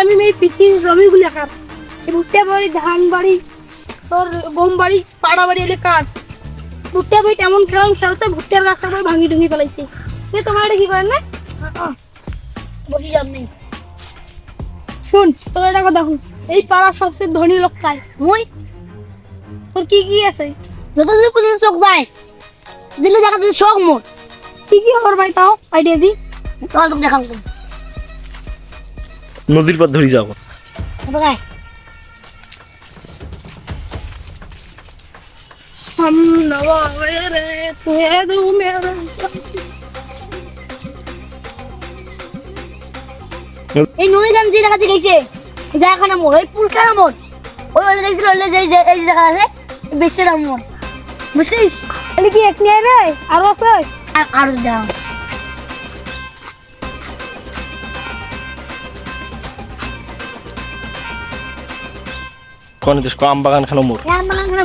আমি এই পৃথিবীর জমিগুলো কার তোর এলে কার? ভুট্টা বই তেমন খেলাম খেলছে ভুট্টার রাস্তা করে ভাঙি টুঙ্গি ফেলাইছে। সে তোমার এটা কি করেন না? বসি যাব নেই। শুন তোর একটা কথা শুন। এই পাড়ার সবচেয়ে ধনী লোক কায় মুই? তোর কি কি আছে? যত দূর পর্যন্ত চোখ যায় দিলে দেখা শখ মোর। কি কি খবর ভাই তাও? আইডিয়া দি। তোকে দেখাম নদীর পর ধরে যাব। এই নদী গান যে জায়গাতে গেছে জায়গাখানা মোড় ওই পুলখানা মোড়। ওই ওই দেখছিল যে এই জায়গা আছে বেশি মোড়। বুঝছিস? কি এক নিয়ে রে আরও আছে আর আরও কোন দেশ আম বাগান খানো মোর হ্যাঁ মোর হয়ে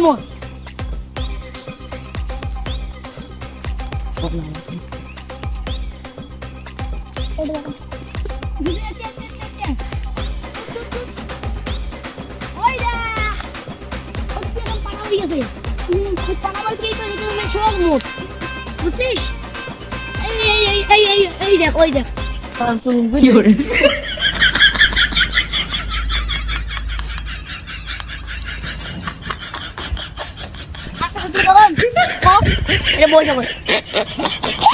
বুঝছিস এই এই এই এই এই দেখ ওই দেখ আচ্ছা, তুই তখন কম, এটা বই বই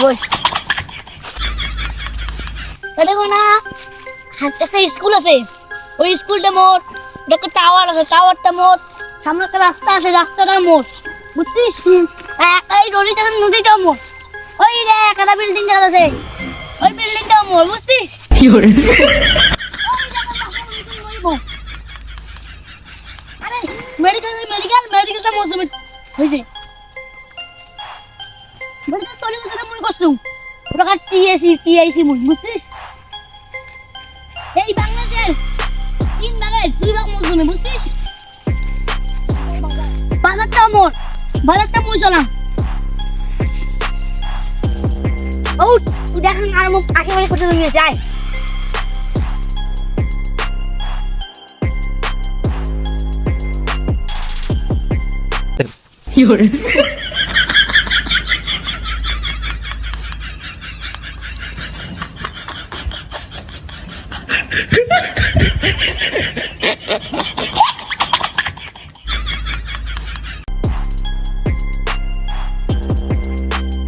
বই কোনো না একটা স্কুল আছে ওই স্কুলটা মোট একটা টাওয়ার আছে টাওয়ারটা মোট সামনে একটা রাস্তা আছে রাস্তাটা মোট বুঝছিস এই নদীটা নদীটা মোট ওই দেখ একটা বিল্ডিং দেখা আছে ওই বিল্ডিংটা মোট বুঝছিস দেখ। আরে মেডিকেল মেডিকেল মেডিকেলটা মোট হয়েছে মেডিকেল তৈরি করতে মনে এই বাংলাদেশের তিন ভাগের দুই ভাগ বুঝছিস? বাজারটা মোর বাজারটা মুই চলাম ও তুই দেখেন আর মুখ আশেপাশে করতে তুমি যাই কি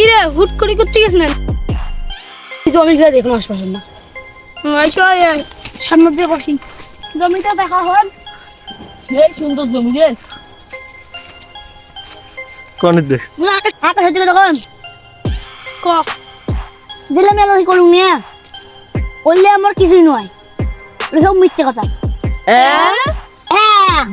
রে হুট করে করতে গেছ না জমি ঘিরে দেখুন আশপাশে না। সামনে দিয়ে বসি। জমিটা দেখা হল এই সুন্দর জমি রে। কোন দেশ আকাশে দিকে তখন। ক? দিলে মেলা করুন নিয়ে বললে আমার কিছুই নয়। সব মিথ্যে কথা। হ্যাঁ।